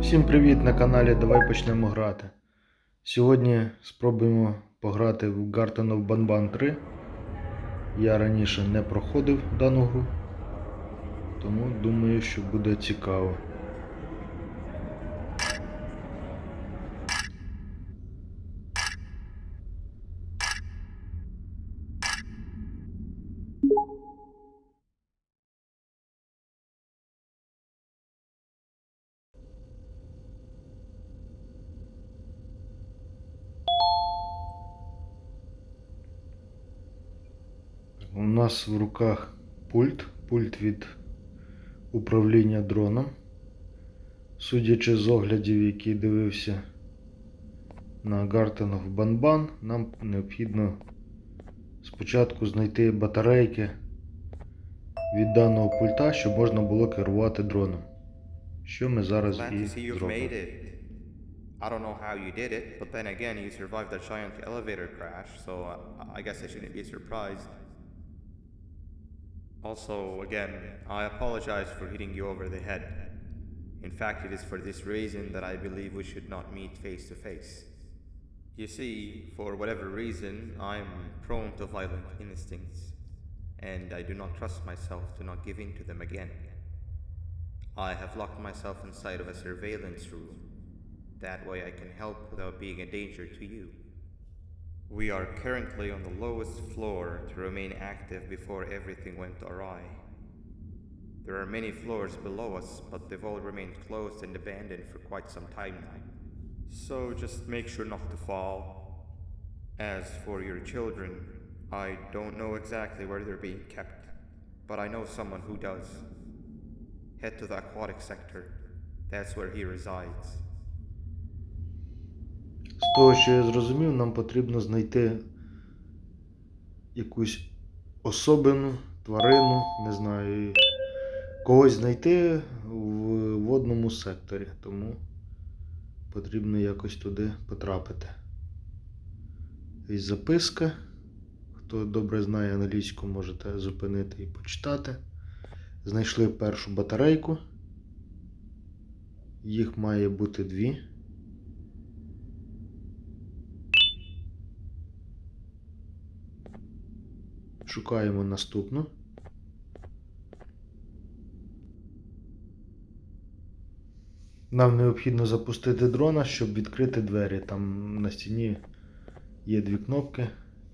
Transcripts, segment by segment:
Всім привіт на каналі Давай почнемо грати. Сьогодні спробуємо пограти в Garten of Banban 3. Я раніше не проходив дану гру, тому думаю, що буде цікаво. У нас в руках пульт, пульт від управління дроном. Судячи з оглядів, які дивився на of Banban, нам необхідно спочатку знайти батарейки від даного пульта, щоб можна було керувати дроном. Що ми зараз і зробимо. I don't know how you did it, but then again, you survived a giant elevator crash, so uh, I guess I shouldn't be surprised. Also, again, I apologize for hitting you over the head. In fact, it is for this reason that I believe we should not meet face to face. You see, for whatever reason, I'm prone to violent instincts, and I do not trust myself to not give in to them again. I have locked myself inside of a surveillance room. That way I can help without being a danger to you. We are currently on the lowest floor to remain active before everything went awry. There are many floors below us, but they've all remained closed and abandoned for quite some time now. So just make sure not to fall. As for your children, I don't know exactly where they're being kept, but I know someone who does. Head to the aquatic sector. That's where he resides. З того, що я зрозумів, нам потрібно знайти якусь особину, тварину, не знаю, когось знайти в водному секторі, тому потрібно якось туди потрапити. Є записка. Хто добре знає англійську, можете зупинити і почитати. Знайшли першу батарейку. Їх має бути дві. Шукаємо наступну. Нам необхідно запустити дрона, щоб відкрити двері. Там на стіні є дві кнопки,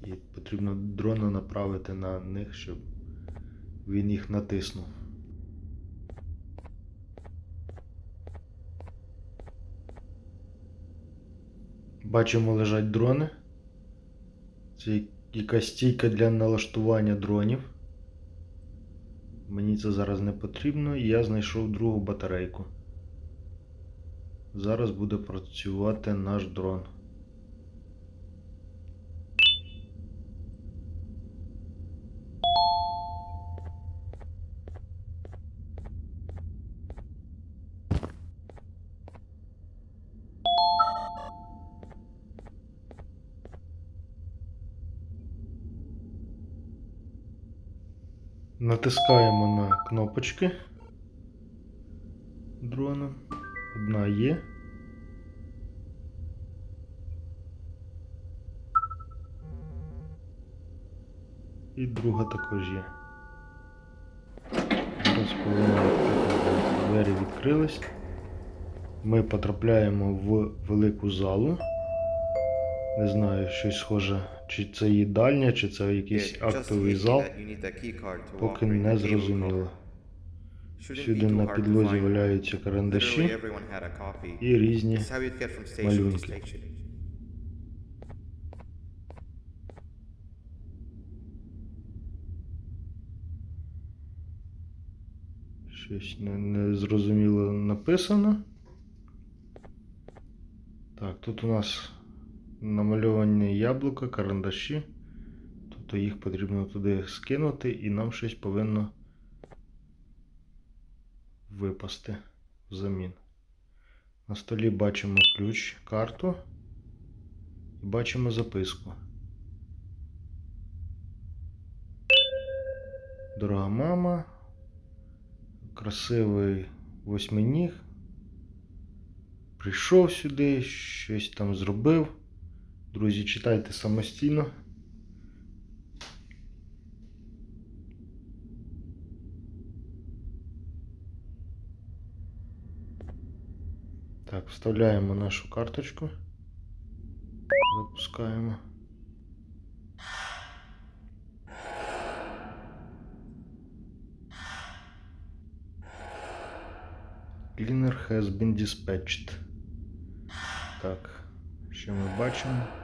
і потрібно дрона направити на них, щоб він їх натиснув. Бачимо, лежать дрони. Це стійка для налаштування дронів. Мені це зараз не потрібно, і я знайшов другу батарейку. Зараз буде працювати наш дрон. Натискаємо на кнопочки дрона. Одна є. І друга також є. Зараз повинна двері відкрились. Ми потрапляємо в велику залу. Не знаю, щось схоже, чи це їдальня, чи це якийсь актовий зал. Поки не зрозуміло. Сюди на підлозі валяються карандаші і різні малюнки. Щось не, не зрозуміло написано. Так, тут у нас намальовані яблука, карандаші. Тобто їх потрібно туди скинути і нам щось повинно випасти взамін. На столі бачимо ключ, карту і бачимо записку. Дорога мама, красивий восьминіг, прийшов сюди, щось там зробив. Друзі, читайте самостійно. Так, вставляємо нашу карточку. Запускаємо. Cleaner has been dispatched. Так, що ми бачимо?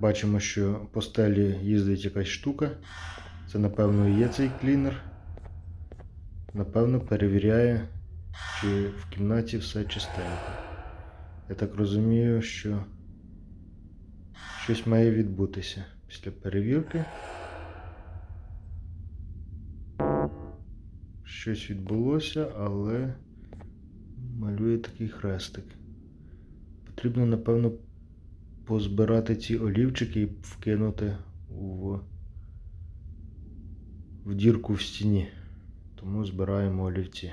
Бачимо, що по стелі їздить якась штука. Це, напевно, є цей клінер. Напевно, перевіряє, чи в кімнаті все чистенько. Я так розумію, що щось має відбутися після перевірки. Щось відбулося, але малює такий хрестик. Потрібно, напевно, позбирати ці олівчики і вкинути в, в дірку в стіні. Тому збираємо олівці.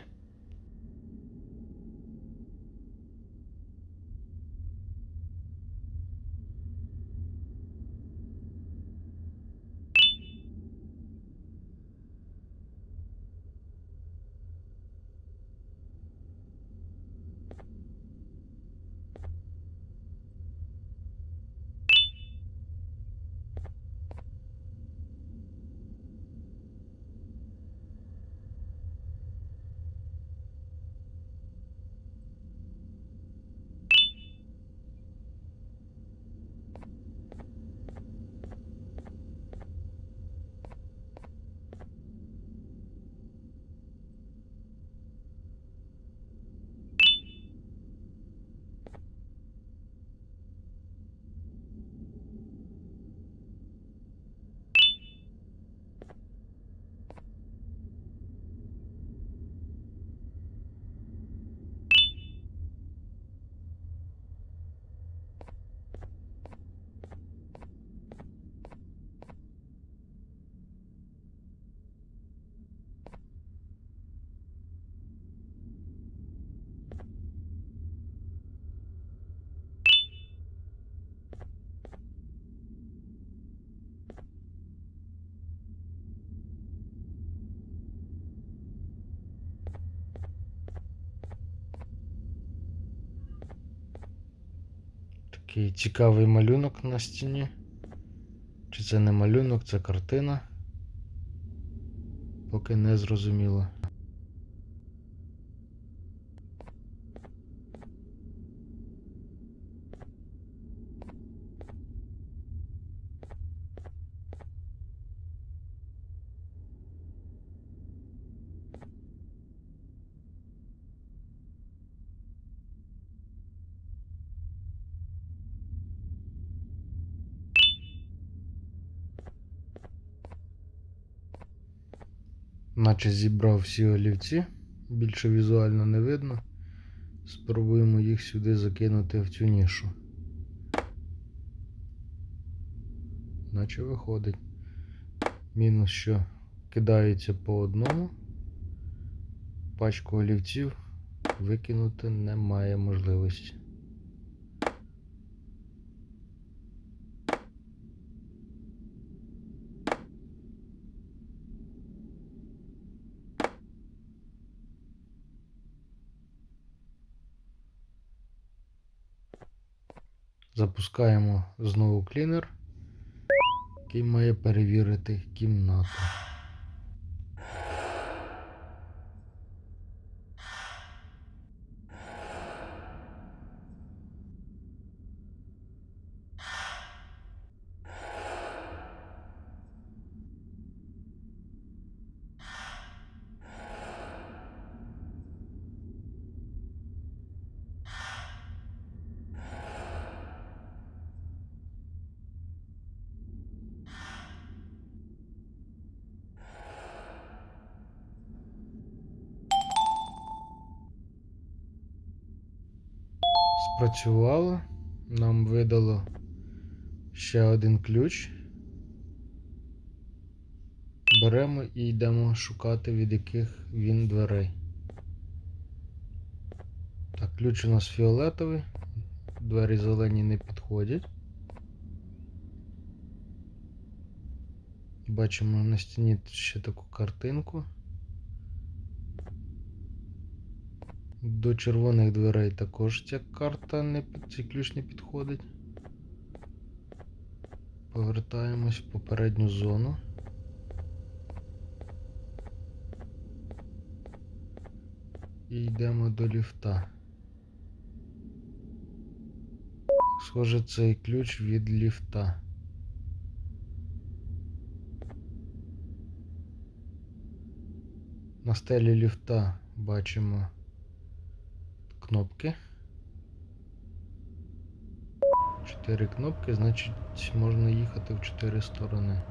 Такий цікавий малюнок на стіні. Чи це не малюнок, це картина? Поки не зрозуміло. Наче зібрав всі олівці, більше візуально не видно. Спробуємо їх сюди закинути в цю нішу. Наче виходить. Мінус, що кидається по одному. Пачку олівців викинути немає можливості. Запускаємо знову клінер, який має перевірити кімнату. Спрацювало. Нам видало ще один ключ. Беремо і йдемо шукати, від яких він дверей. Так, Ключ у нас фіолетовий. Двері зелені не підходять. Бачимо на стіні ще таку картинку. До червоних дверей також ця карта не цей ключ не підходить. Повертаємось в попередню зону. І йдемо до ліфта. Схоже, цей ключ від ліфта. На стелі ліфта бачимо кнопки. Чотири кнопки, значить можна їхати в чотири сторони.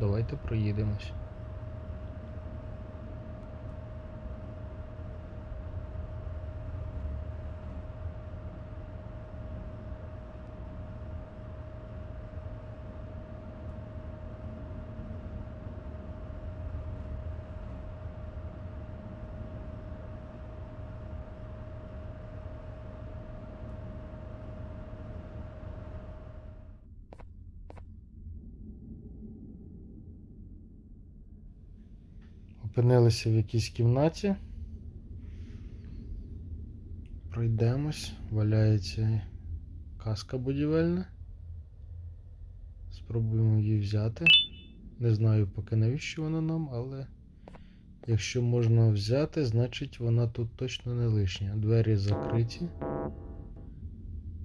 Давайте проїдемось. Опинилися в якійсь кімнаті. Пройдемось. Валяється каска будівельна. Спробуємо її взяти. Не знаю поки навіщо вона нам, але якщо можна взяти, значить вона тут точно не лишня. Двері закриті.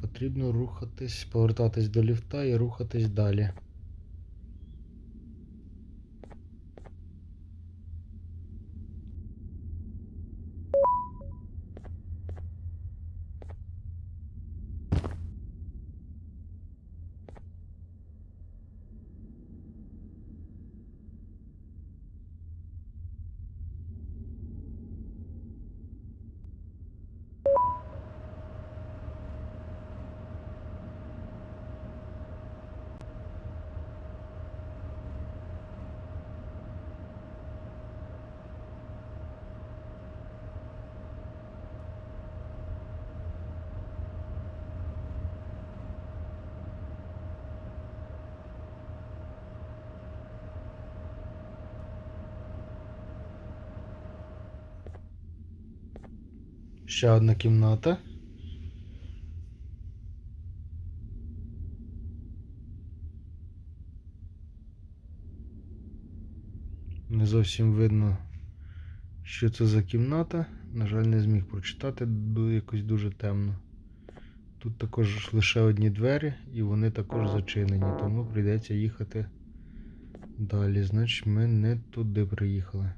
Потрібно рухатись, повертатись до ліфта і рухатись далі. Ще одна кімната. Не зовсім видно, що це за кімната. На жаль, не зміг прочитати, якось дуже темно. Тут також лише одні двері, і вони також зачинені, тому прийдеться їхати далі. Значить, ми не туди приїхали.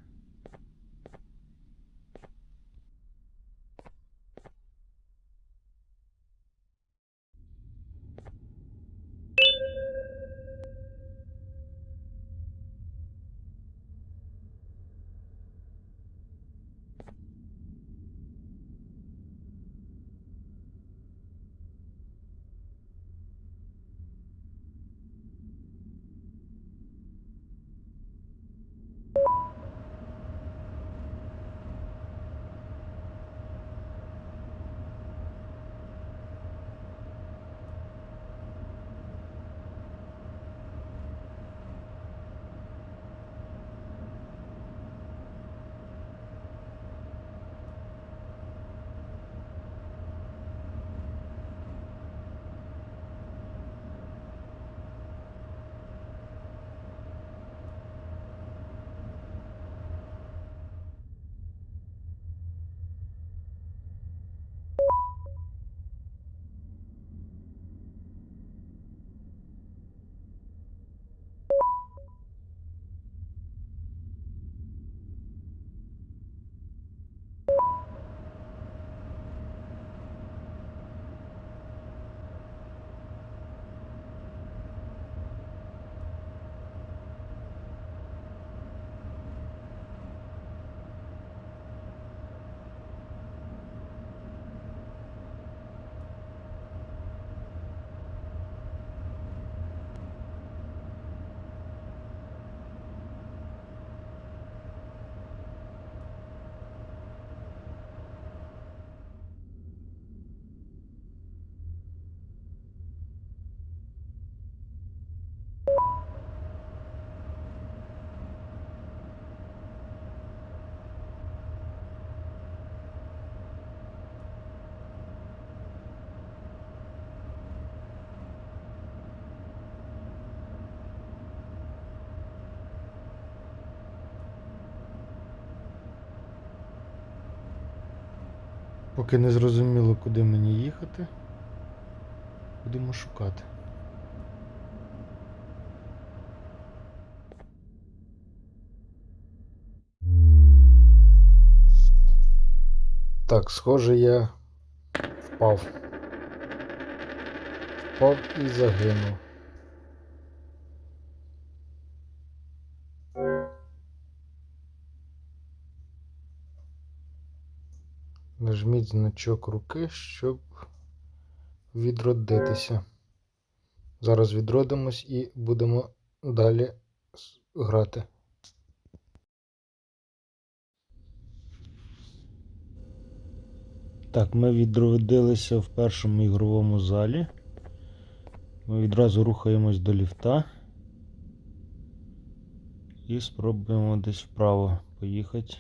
Поки не зрозуміло, куди мені їхати. Будемо шукати. Так, схоже, я впав. Впав і загинув. Нажміть значок руки, щоб відродитися. Зараз відродимось і будемо далі грати. Так, ми відродилися в першому ігровому залі. Ми відразу рухаємось до ліфта. І спробуємо десь вправо поїхати.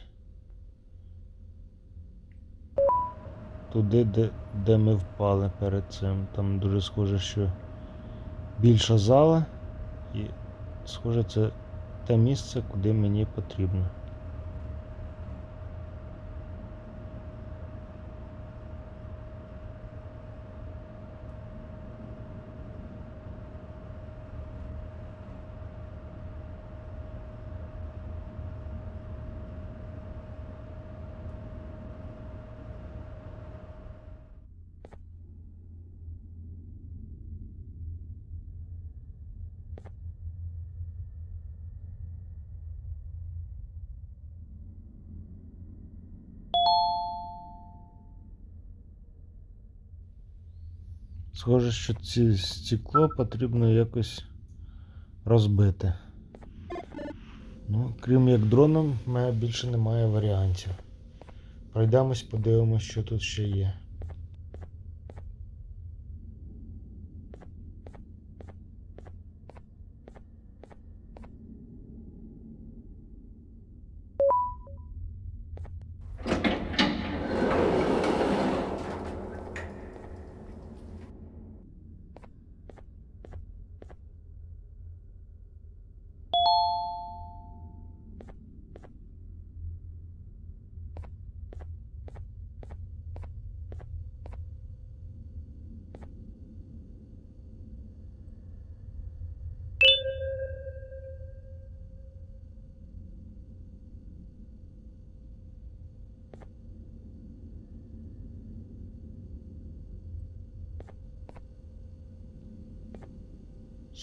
Туди, де, де ми впали перед цим. Там дуже схоже, що більша зала. І схоже, це те місце, куди мені потрібно. Схоже, що ці стекло потрібно якось розбити. Ну, крім як дроном, в мене більше немає варіантів. Пройдемось, подивимось, що тут ще є.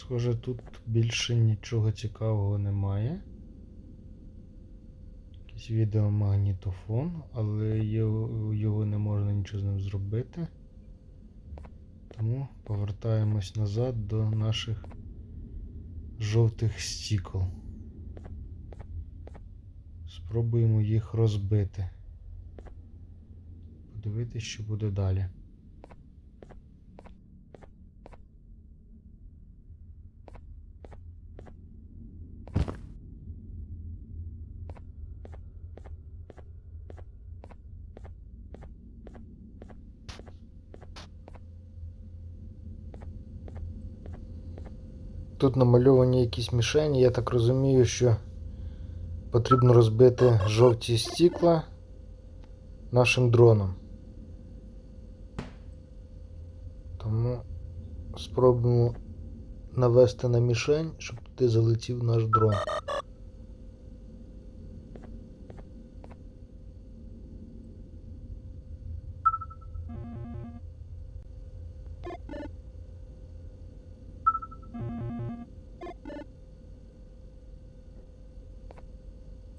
Схоже, тут більше нічого цікавого немає. Якийсь відеомагнітофон, але його, його не можна нічого з ним зробити. Тому повертаємось назад до наших жовтих стікол. Спробуємо їх розбити. Подивитись, що буде далі. Тут намальовані якісь мішені. Я так розумію, що потрібно розбити жовті стікла нашим дроном. Тому спробуємо навести на мішень, щоб туди залетів наш дрон.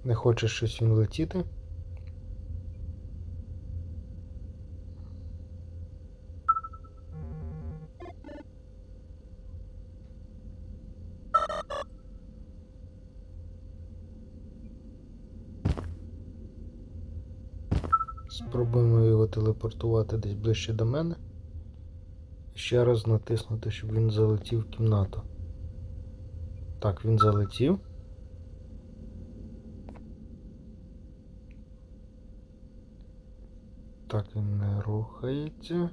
Не хоче щось він летіти. Спробуємо його телепортувати десь ближче до мене. Ще раз натиснути, щоб він залетів в кімнату. Так, він залетів. Так, він не рухається.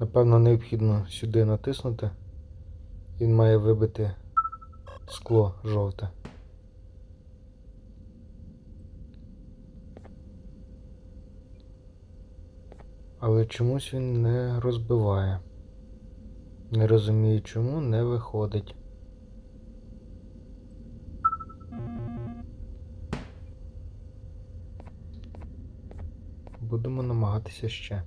Напевно, необхідно сюди натиснути. Він має вибити скло жовте. Але чомусь він не розбиває. Не розумію, чому не виходить. Будемо намагатися ще.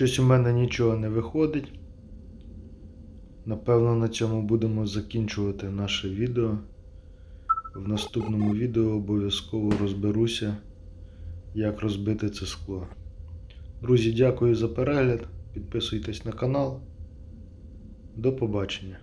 Щось у мене нічого не виходить. Напевно, на цьому будемо закінчувати наше відео. В наступному відео обов'язково розберуся, як розбити це скло. Друзі, дякую за перегляд. Підписуйтесь на канал. До побачення.